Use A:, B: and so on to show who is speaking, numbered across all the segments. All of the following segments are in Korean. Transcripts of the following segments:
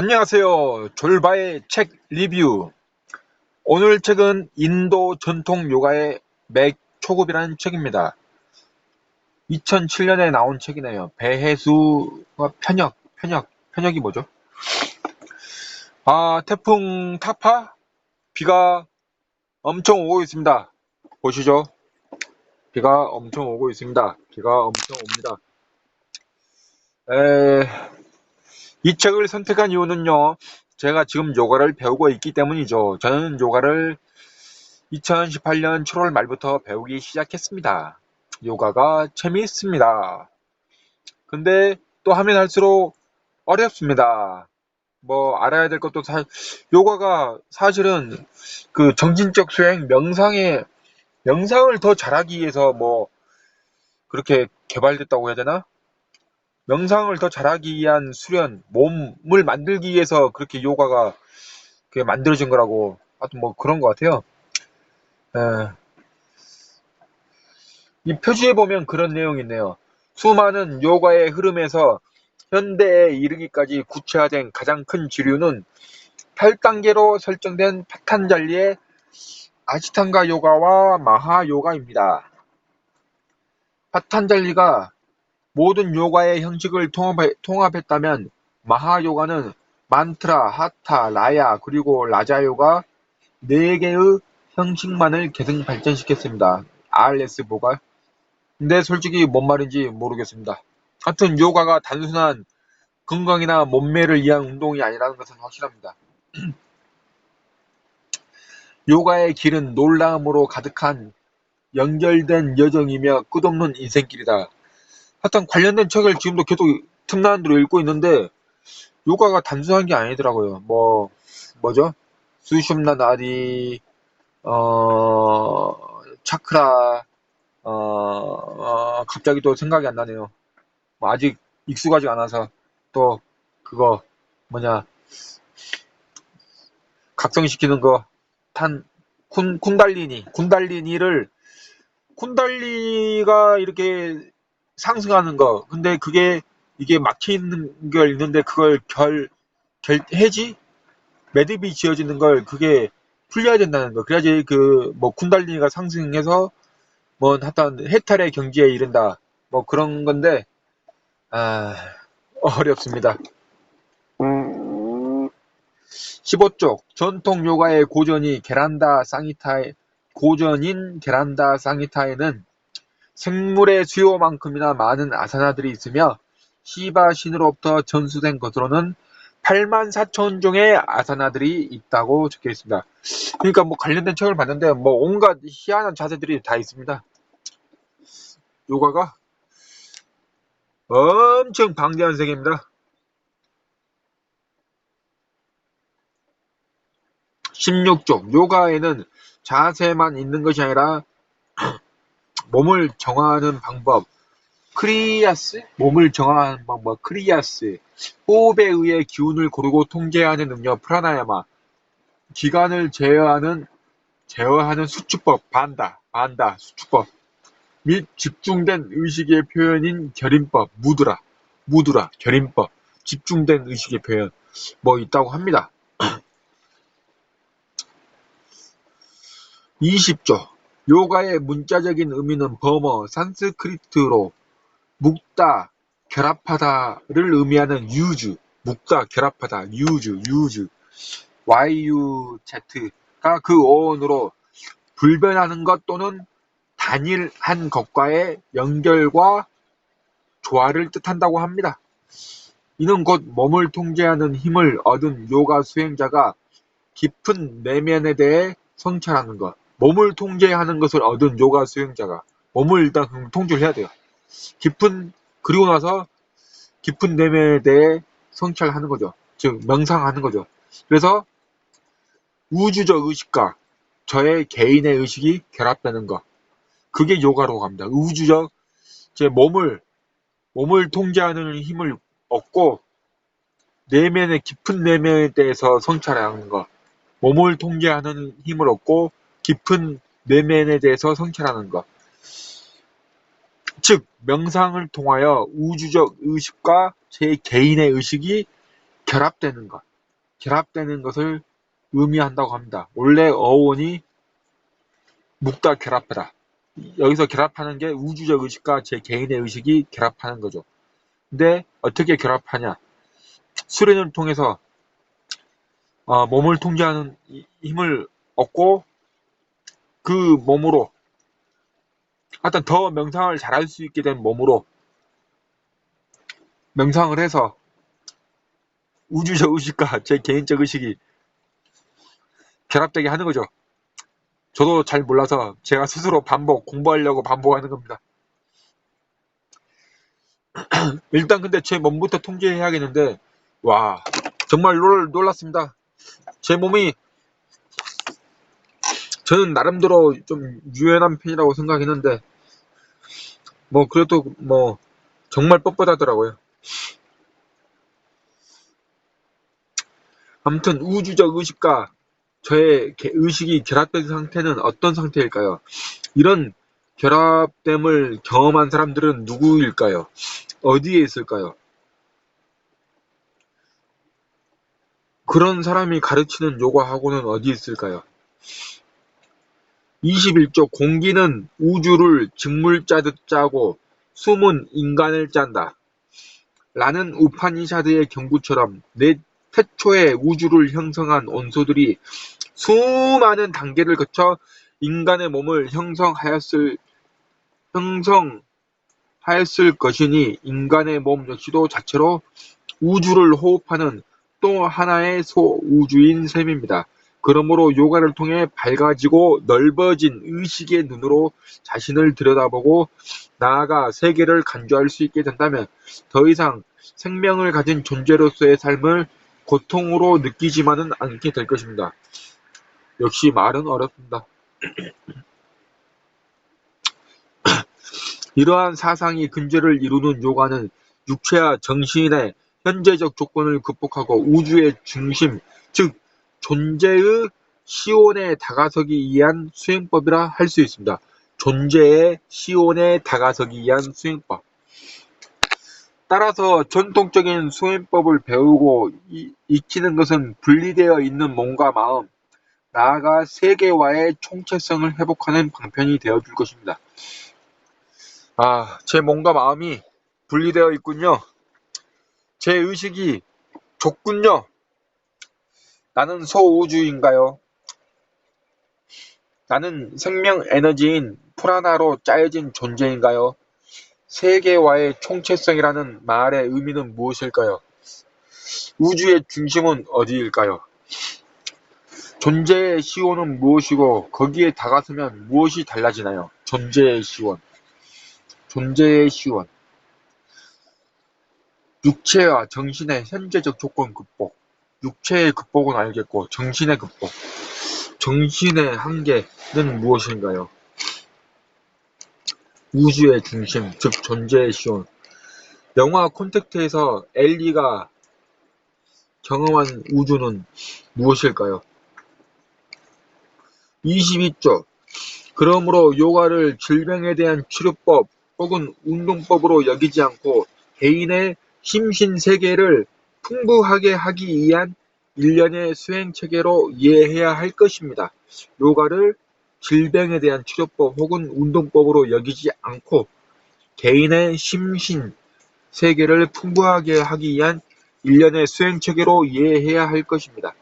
A: 안녕하세요. 졸바의 책 리뷰. 오늘 책은 인도 전통 요가의 맥 초급이라는 책입니다. 2007년에 나온 책이네요. 배혜수가 편역, 편역, 편역이 뭐죠? 아, 태풍 타파? 비가 엄청 오고 있습니다. 보시죠. 비가 엄청 오고 있습니다. 비가 엄청 옵니다. 에, 이 책을 선택한 이유는요, 제가 지금 요가를 배우고 있기 때문이죠. 저는 요가를 2018년 7월 말부터 배우기 시작했습니다. 요가가 재미있습니다. 근데 또 하면 할수록 어렵습니다. 뭐 알아야 될 것도 사, 요가가 사실은 그 정신적 수행, 명상에 명상을 더 잘하기 위해서 뭐 그렇게 개발됐다고 해야 되나? 명상을 더 잘하기 위한 수련, 몸을 만들기 위해서 그렇게 요가가 그게 만들어진 거라고 하여튼 뭐 그런 것 같아요. 에, 이 표지에 보면 그런 내용이 있네요. 수많은 요가의 흐름에서 현대에 이르기까지 구체화된 가장 큰 지류는 8단계로 설정된 파탄잘리의 아시탄가 요가와 마하 요가입니다. 파탄잘리가 모든 요가의 형식을 통합해, 통합했 다면 마하 요가는 만트라, 하타, 라야, 그리고 라자 요가 4개의 형식만을 계승 발전시켰습니다. RS 뭐가? 근데 솔직히 뭔 말인지 모르겠습니다. 하여튼 요가가 단순한 건강이나 몸매를 위한 운동이 아니라는 것은 확실합니다. 요가의 길은 놀라움으로 가득한 연결된 여정이며 끝없는 인생길이다. 하여튼 관련된 책을 지금도 계속 틈나는 대로 읽고 있는데 요가가 단순한 게 아니더라고요. 뭐 뭐죠? 수숑나 나디 어 차크라 어, 어, 갑자기 또 생각이 안 나네요. 뭐 아직 익숙하지 않아서 또 그거 뭐냐 각성시키는 거탄 쿤, 쿤달리니 쿤달리니를 쿤달리가 이렇게 상승하는 거. 근데 그게 이게 막혀 있는 걸 있는데 그걸 결, 결 해지? 매듭이 지어지는 걸 그게 풀려야 된다는 거. 그래야지 그 뭐 쿤달리니가 상승해서 뭐 하여튼 해탈의 경지에 이른다. 뭐 그런 건데 아 어렵습니다. 15쪽. 전통 요가의 고전이 게란다 상히타에 고전인 게란다 상히타에는 생물의 수요만큼이나 많은 아사나들이 있으며 시바 신으로부터 전수된 것으로는 8만 4천 종의 아사나들이 있다고 적혀 있습니다. 그러니까 뭐 관련된 책을 봤는데 뭐 온갖 희한한 자세들이 다 있습니다. 요가가 엄청 방대한 세계입니다. 16쪽 요가에는 자세만 있는 것이 아니라 몸을 정화하는 방법 크리아스 몸을 정화하는 방법 크리아스 호흡에 의해 기운을 고르고 통제하는 능력 프라나야마 기관을 제어하는 제어하는 수축법 반다 반다 수축법 및 집중된 의식의 표현인 결인법 무드라 무드라 결인법 집중된 의식의 표현 뭐 있다고 합니다. 20조 요가의 문자적인 의미는 범어 산스크리트로 묵다 결합하다를 의미하는 유주 묵다 결합하다 유주 유주 YUZ가 그 어원으로 불변하는 것 또는 단일한 것과의 연결과 조화를 뜻한다고 합니다. 이는 곧 몸을 통제하는 힘을 얻은 요가 수행자가 깊은 내면에 대해 성찰하는 것. 몸을 통제하는 것을 얻은 요가 수행자가 몸을 일단 통제를 해야 돼요. 깊은 그리고 나서 깊은 내면에 대해 성찰 하는 거죠. 즉 명상하는 거죠. 그래서 우주적 의식과 저의 개인의 의식이 결합되는 것. 그게 요가로 갑니다. 우주적 제 몸을 몸을 통제하는 힘을 얻고 내면의 깊은 내면에 대해서 성찰하는 것. 몸을 통제하는 힘을 얻고 깊은 내면에 대해서 성찰하는 것. 즉 명상을 통하여 우주적 의식과 제 개인의 의식이 결합되는 것. 결합되는 것을 의미한다고 합니다. 원래 어원이 묵다 결합하다. 여기서 결합하는 게 우주적 의식과 제 개인의 의식이 결합하는 거죠. 근데 어떻게 결합하냐? 수련을 통해서 어, 몸을 통제하는 힘을 얻고 그 몸으로 하여튼 더 명상을 잘할 수 있게 된 몸으로 명상을 해서 우주적 의식과 제 개인적 의식이 결합되게 하는 거죠. 저도 잘 몰라서 제가 스스로 반복, 공부하려고 반복하는 겁니다. 일단 근데 제 몸부터 통제해야겠는데, 와, 정말 놀, 놀랐습니다. 제 몸이, 저는 나름대로 좀 유연한 편이라고 생각했는데, 뭐, 그래도 뭐, 정말 뻣뻣하더라고요. 아무튼 우주적 의식과 저의 의식이 결합된 상태는 어떤 상태일까요? 이런 결합됨을 경험한 사람들은 누구일까요? 어디에 있을까요? 그런 사람이 가르치는 요가학원은 어디 있을까요? 21조 공기는 우주를 직물 짜듯 짜고 숨은 인간을 짠다. 라는 우파니샤드의 경구처럼 내 태초에 우주를 형성한 원소들이 수많은 단계를 거쳐 인간의 몸을 형성하였을 형성하였을 것이니 인간의 몸 역시도 자체로 우주를 호흡하는 또 하나의 소우주인 셈입니다. 그러므로 요가를 통해 밝아지고 넓어진 의식의 눈으로 자신을 들여다보고 나아가 세계를 간주할 수 있게 된다면 더 이상 생명을 가진 존재로서의 삶을 고통으로 느끼지만은 않게 될 것입니다. 역시 말은 어렵습니다. 이러한 사상이 근저를 이루는 요가는 육체와 정신의 현재적 조건을 극복하고 우주의 중심, 즉 존재의 시온에 다가서기 위한 수행법이라 할 수 있습니다. 존재의 시온에 다가서기 위한 수행법. 따라서 전통적인 수행법을 배우고 익히는 것은 분리되어 있는 몸과 마음, 나아가 세계와의 총체성을 회복하는 방편이 되어 줄 것입니다. 아, 제 몸과 마음이 분리되어 있군요. 제 의식이 좁군요. 나는 소우주인가요? 나는 생명 에너지인 프라나로 짜여진 존재인가요? 세계와의 총체성이라는 말의 의미는 무엇일까요? 우주의 중심은 어디일까요? 존재의 시원은 무엇이고 거기에 다가서면 무엇이 달라지나요? 존재의 시원. 존재의 시원. 육체와 정신의 현재적 조건 극복. 육체의 극복은 알겠고 정신의 극복. 정신의 한계는 무엇인가요? 우주의 중심, 즉 존재의 시온. 영화 콘택트에서 엘리가 경험한 우주는 무엇일까요? 22조. 그러므로 요가를 질병에 대한 치료법 혹은 운동법으로 여기지 않고 개인의 심신 세계를 풍부하게 하기 위한 일련의 수행체계로 이해해야 할 것입니다. 요가를 질병에 대한 치료법 혹은 운동법으로 여기지 않고 개인의 심신 세계를 풍부하게 하기 위한 일련의 수행체계로 이해해야 할 것입니다.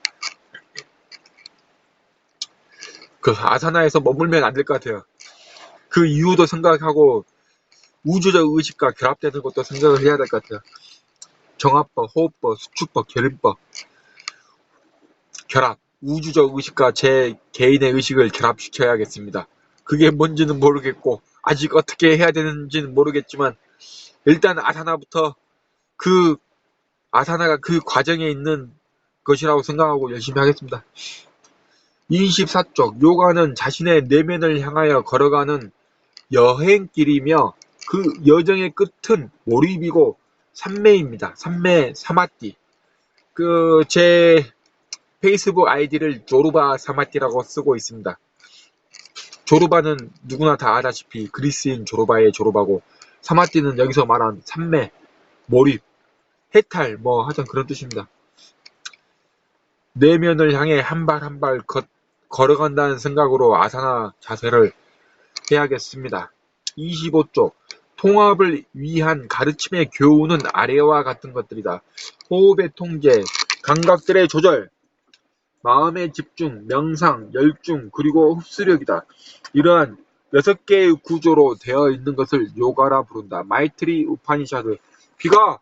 A: 그 아사나에서 머물면 안 될 것 같아요. 그 이유도 생각하고 우주적 의식과 결합되는 것도 생각을 해야 될 것 같아요. 정합법, 호흡법, 수축법, 결림법, 결합. 우주적 의식과 제 개인의 의식을 결합시켜야겠습니다. 그게 뭔지는 모르겠고 아직 어떻게 해야 되는지는 모르겠지만 일단 아사나부터 그 아사나가 그 과정에 있는 것이라고 생각하고 열심히 하겠습니다. 24쪽 요가는 자신의 내면을 향하여 걸어가는 여행길이며 그 여정의 끝은 몰입이고 산매입니다. 산매 사마띠. 그 제 페이스북 아이디를 조르바 사마띠라고 쓰고 있습니다. 조르바는 누구나 다 아다시피 그리스인 조르바의 조르바고 사마띠는 여기서 말한 산매, 몰입, 해탈 뭐 하여튼 그런 뜻입니다. 내면을 향해 한 발 한 발 걸어간다는 생각으로 아사나 자세를 해야겠습니다. 25쪽 통합을 위한 가르침의 교훈은 아래와 같은 것들이다. 호흡의 통제, 감각들의 조절, 마음의 집중, 명상, 열중, 그리고 흡수력이다. 이러한 여섯 개의 구조로 되어 있는 것을 요가라 부른다. 마이트리 우파니샤드. 비가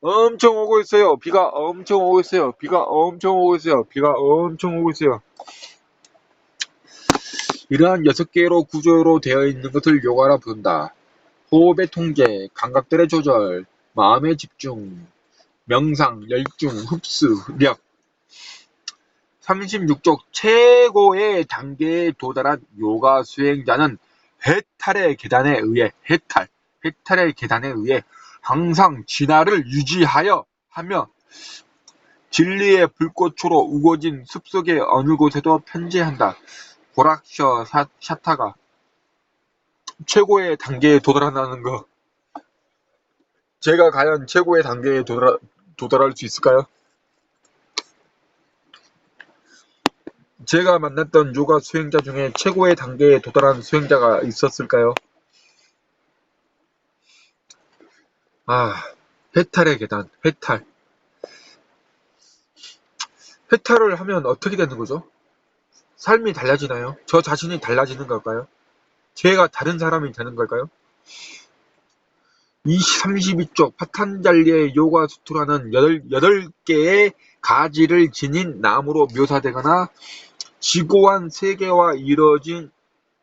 A: 엄청 오고 있어요. 비가 엄청 오고 있어요. 비가 엄청 오고 있어요. 비가 엄청 오고 있어요. 이러한 여섯 개로 구조로 되어 있는 것을 요가라 부른다. 호흡의 통제, 감각들의 조절, 마음의 집중, 명상, 열중, 흡수, 력. 36쪽 최고의 단계에 도달한 요가 수행자는 해탈의 계단에 의해 해탈, 해탈의 계단에 의해 항상 진화를 유지하여 하며 진리의 불꽃으로 우거진 숲속의 어느 곳에도 편재한다. 고락셔 샤타가 최고의 단계에 도달한다는 거 제가 과연 최고의 단계에 도달, 도달할 수 있을까요? 제가 만났던 요가 수행자 중에 최고의 단계에 도달한 수행자가 있었을까요? 아, 해탈의 계단, 해탈. 해탈을 하면 어떻게 되는 거죠? 삶이 달라지나요? 저 자신이 달라지는 걸까요? 제가 다른 사람이 되는 걸까요? 32쪽 파탄잘리의 요가 수트라는 8 개의 가지를 지닌 나무로 묘사되거나 지고한 세계와 이어진,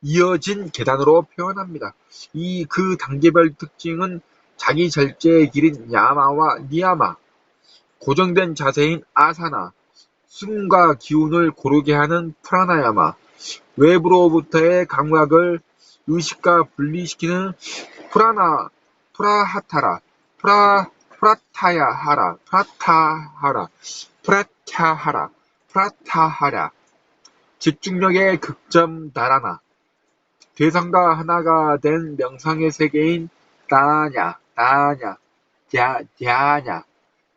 A: 이어진 계단으로 표현합니다. 이 그 단계별 특징은 자기 절제의 길인 야마와 니야마, 고정된 자세인 아사나, 숨과 기운을 고르게 하는 프라나야마, 외부로부터의 감각을 의식과 분리시키는 프라나, 프라하타라, 프라, 프라타야하라, 프라타하라, 프라타하라, 프라타하라, 집중력의 극점 달아나. 대상과 하나가 된 명상의 세계인 따냐, 따냐, 갸, 갸냐.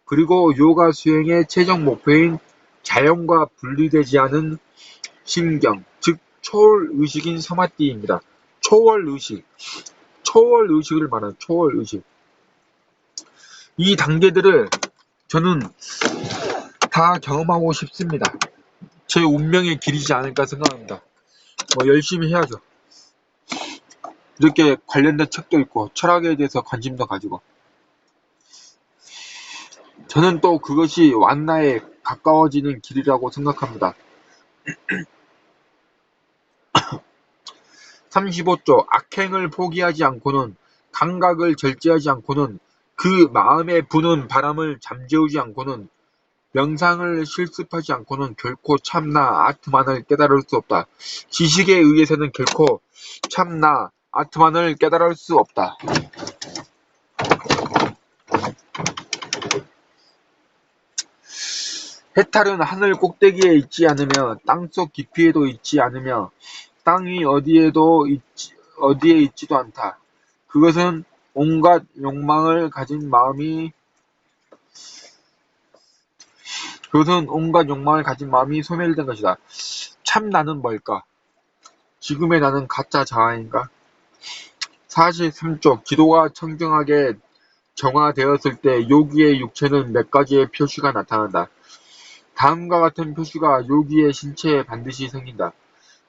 A: 그리고 요가 수행의 최종 목표인 자연과 분리되지 않은 신경, 즉 초월 의식인 서마띠입니다. 초월 의식, 초월 의식을 말하는 초월 의식. 이 단계들을 저는 다 경험하고 싶습니다. 제 운명의 길이지 않을까 생각합니다. 뭐 열심히 해야죠. 이렇게 관련된 책도 있고 철학에 대해서 관심도 가지고 저는 또 그것이 완나에 가까워지는 길이라고 생각합니다. 35조 악행을 포기하지 않고는 감각을 절제하지 않고는 그 마음에 부는 바람을 잠재우지 않고는 명상을 실습하지 않고는 결코 참나 아트만을 깨달을 수 없다. 지식에 의해서는 결코 참나 아트만을 깨달을 수 없다. 해탈은 하늘 꼭대기에 있지 않으며 땅속 깊이에도 있지 않으며 땅위 어디에도 있지, 어디에 있지도 않다. 그것은 온갖 욕망을 가진 마음이 그것은 온갖 욕망을 가진 마음이 소멸된 것이다. 참 나는 뭘까? 지금의 나는 가짜 자아인가? 43쪽 기도가 청정하게 정화되었을 때 요기의 육체는 몇 가지의 표시가 나타난다. 다음과 같은 표시가 요기의 신체에 반드시 생긴다.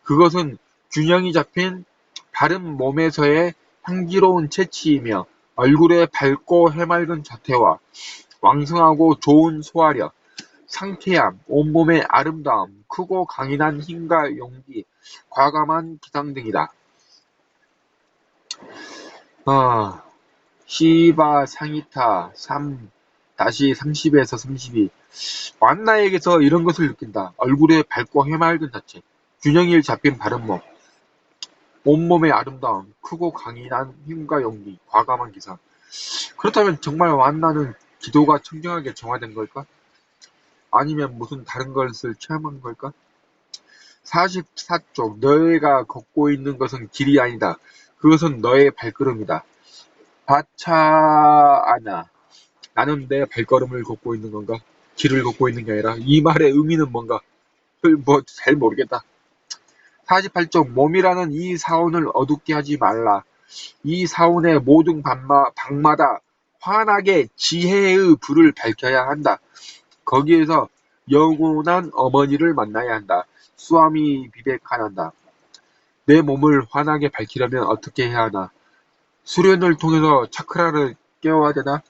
A: 그것은 균형이 잡힌 바른 몸에서의 향기로운 채취이며 얼굴에 밝고 해맑은 자태와 왕성하고 좋은 소화력, 상쾌함, 온몸의 아름다움, 크고 강인한 힘과 용기, 과감한 기상 등이다. 아, 시바 상이타 3 다시 30에서 32 완나에게서 이런 것을 느낀다. 얼굴에 밝고 해맑은 자체, 균형이 잡힌 바른 몸, 온몸의 아름다움, 크고 강인한 힘과 용기, 과감한 기상. 그렇다면 정말 완나는 기도가 청정하게 정화된 걸까? 아니면 무슨 다른 것을 체험한 걸까? 44쪽 너희가 걷고 있는 것은 길이 아니다. 그것은 너의 발걸음이다. 바차아나 나는 내 발걸음을 걷고 있는 건가? 길을 걷고 있는 게 아니라 이 말의 의미는 뭔가 뭐 잘 모르겠다. 48쪽 몸이라는 이 사원을 어둡게 하지 말라. 이 사원의 모든 밤마, 방마다 환하게 지혜의 불을 밝혀야 한다. 거기에서 영원한 어머니를 만나야 한다. 수아미 비백하난다. 내 몸을 환하게 밝히려면 어떻게 해야 하나? 수련을 통해서 차크라를 깨워야 되나?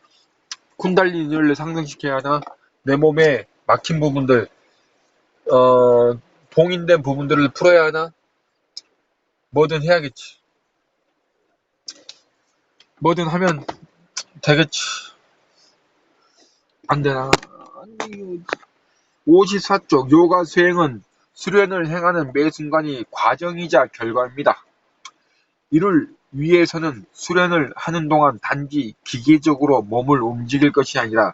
A: 쿤달리니를 상승시켜야 하나? 내 몸에 막힌 부분들, 어, 봉인된 부분들을 풀어야 하나? 뭐든 해야겠지. 뭐든 하면 되겠지. 안 되나? 아니, 54쪽 요가 수행은 수련을 행하는 매 순간이 과정이자 결과입니다. 이를 위해서는 수련을 하는 동안 단지 기계적으로 몸을 움직일 것이 아니라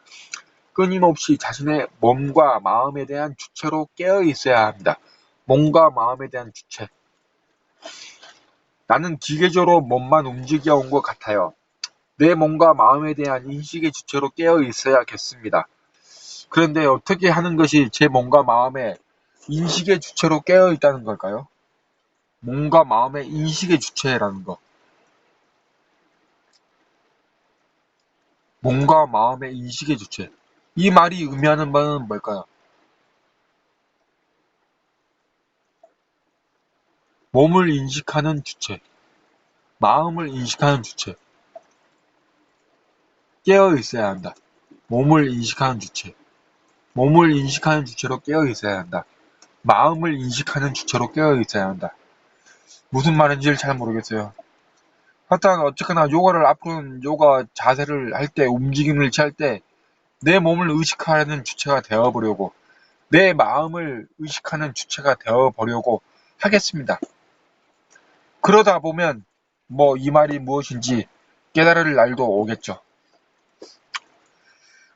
A: 끊임없이 자신의 몸과 마음에 대한 주체로 깨어 있어야 합니다. 몸과 마음에 대한 주체. 나는 기계적으로 몸만 움직여 온 것 같아요. 내 몸과 마음에 대한 인식의 주체로 깨어 있어야겠습니다. 그런데 어떻게 하는 것이 제 몸과 마음의 인식의 주체로 깨어 있다는 걸까요? 몸과 마음의 인식의 주체라는 거. 몸과 마음의 인식의 주체. 이 말이 의미하는 바는 뭘까요? 몸을 인식하는 주체, 마음을 인식하는 주체, 깨어 있어야 한다. 몸을 인식하는 주체, 몸을 인식하는 주체로 깨어 있어야 한다. 마음을 인식하는 주체로 깨어 있어야 한다. 무슨 말인지 잘 모르겠어요. 하여튼 어쨌거나 요가를 앞으로는 요가 자세를 할 때 움직임을 취할 때 내 몸을 의식하는 주체가 되어보려고 내 마음을 의식하는 주체가 되어보려고 하겠습니다. 그러다 보면 뭐 이 말이 무엇인지 깨달을 날도 오겠죠.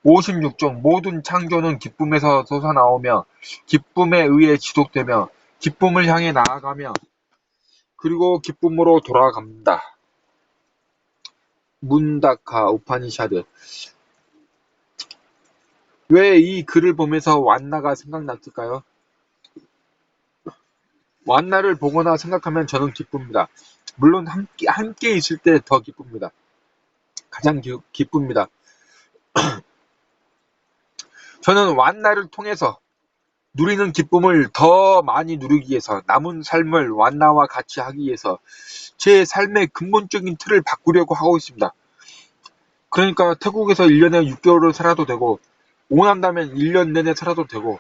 A: 56종 모든 창조는 기쁨에서 솟아나오며 기쁨에 의해 지속되며 기쁨을 향해 나아가며 그리고 기쁨으로 돌아간다. 문다카 우파니샤드 왜 이 글을 보면서 완나가 생각났을까요? 완나를 보거나 생각하면 저는 기쁩니다. 물론 함께, 함께 있을 때 더 기쁩니다. 가장 기, 기쁩니다. 저는 완나를 통해서 누리는 기쁨을 더 많이 누리기 위해서 남은 삶을 완나와 같이 하기 위해서 제 삶의 근본적인 틀을 바꾸려고 하고 있습니다. 그러니까 태국에서 1년에 6개월을 살아도 되고 원한다면 1년 내내 살아도 되고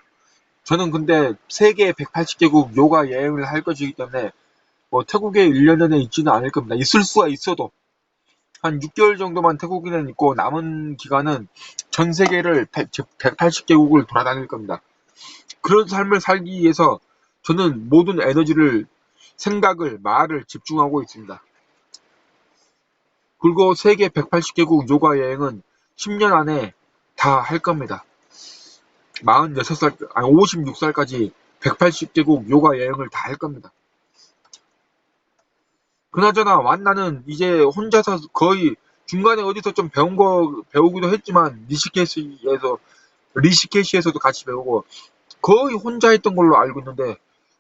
A: 저는 근데 세계 180개국 요가 여행을 할 것이기 때문에 뭐 태국에 1년 내내 있지는 않을 겁니다. 있을 수가 있어도 한 6개월 정도만 태국에는 있고 남은 기간은 전 세계를 180개국을 돌아다닐 겁니다. 그런 삶을 살기 위해서 저는 모든 에너지를 생각을 말을 집중하고 있습니다. 그리고 세계 180개국 요가 여행은 10년 안에 다 할 겁니다. 46살, 아니 56살까지 180개국 요가 여행을 다 할 겁니다. 그나저나 완나는 이제 혼자서 거의 중간에 어디서 좀 배운 거 배우기도 했지만 리시케시에서 리시케시에서도 같이 배우고 거의 혼자 했던 걸로 알고 있는데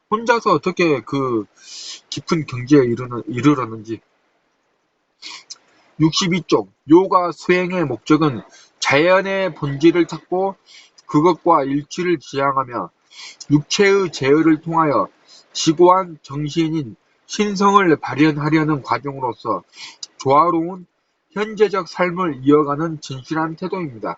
A: 혼자서 어떻게 그 깊은 경지에 이르는, 이르렀는지 62쪽 요가 수행의 목적은 자연의 본질을 찾고 그것과 일치를 지향하며 육체의 제어를 통하여 지고한 정신인 신성을 발현하려는 과정으로서 조화로운 현재적 삶을 이어가는 진실한 태도입니다.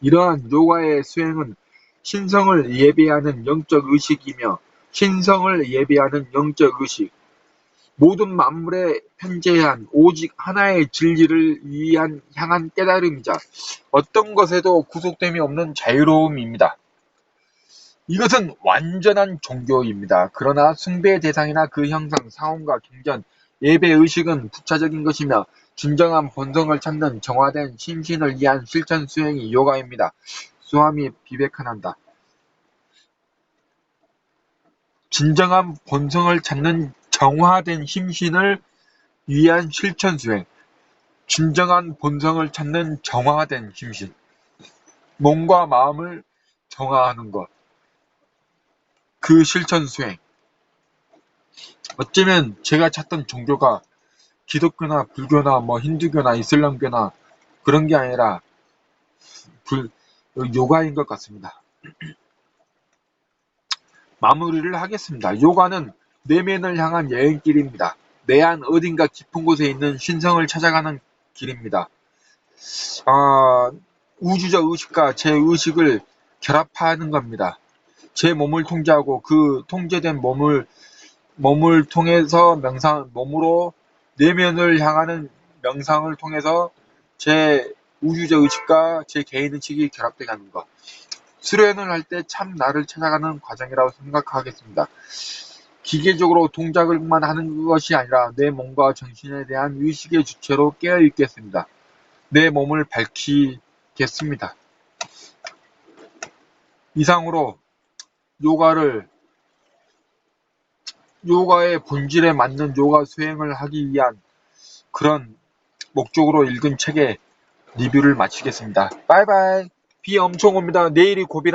A: 이러한 요가의 수행은 신성을 예배하는 영적 의식이며 신성을 예배하는 영적 의식, 모든 만물에 편재한 오직 하나의 진리를 위한 향한 깨달음이자 어떤 것에도 구속됨이 없는 자유로움입니다. 이것은 완전한 종교입니다. 그러나 숭배의 대상이나 그 형상, 사원과 경전, 예배 의식은 부차적인 것이며 진정한 본성을 찾는 정화된 심신을 위한 실천 수행이 요가입니다. 수함이 비백한한다. 진정한 본성을 찾는 정화된 심신을 위한 실천 수행. 진정한 본성을 찾는 정화된 심신. 몸과 마음을 정화하는 것. 그 실천 수행. 어쩌면 제가 찾던 종교가 기독교나 불교나 뭐 힌두교나 이슬람교나 그런 게 아니라 불, 요가인 것 같습니다. 마무리를 하겠습니다. 요가는 내면을 향한 여행길입니다. 내안 어딘가 깊은 곳에 있는 신성을 찾아가는 길입니다. 아, 우주적 의식과 제 의식을 결합하는 겁니다. 제 몸을 통제하고 그 통제된 몸을 몸을 통해서 명상 몸으로 내면을 향하는 명상을 통해서 제 우주적 의식과 제 개인 의식이 결합돼 가는 것. 수련을 할 때 참 나를 찾아가는 과정이라고 생각하겠습니다. 기계적으로 동작을만 하는 것이 아니라 내 몸과 정신에 대한 의식의 주체로 깨어 있겠습니다. 내 몸을 밝히겠습니다. 이상으로 요가를 요가의 본질에 맞는 요가 수행을 하기 위한 그런 목적으로 읽은 책의 리뷰를 마치겠습니다. 바이바이. 비 엄청 옵니다. 내일이 고비라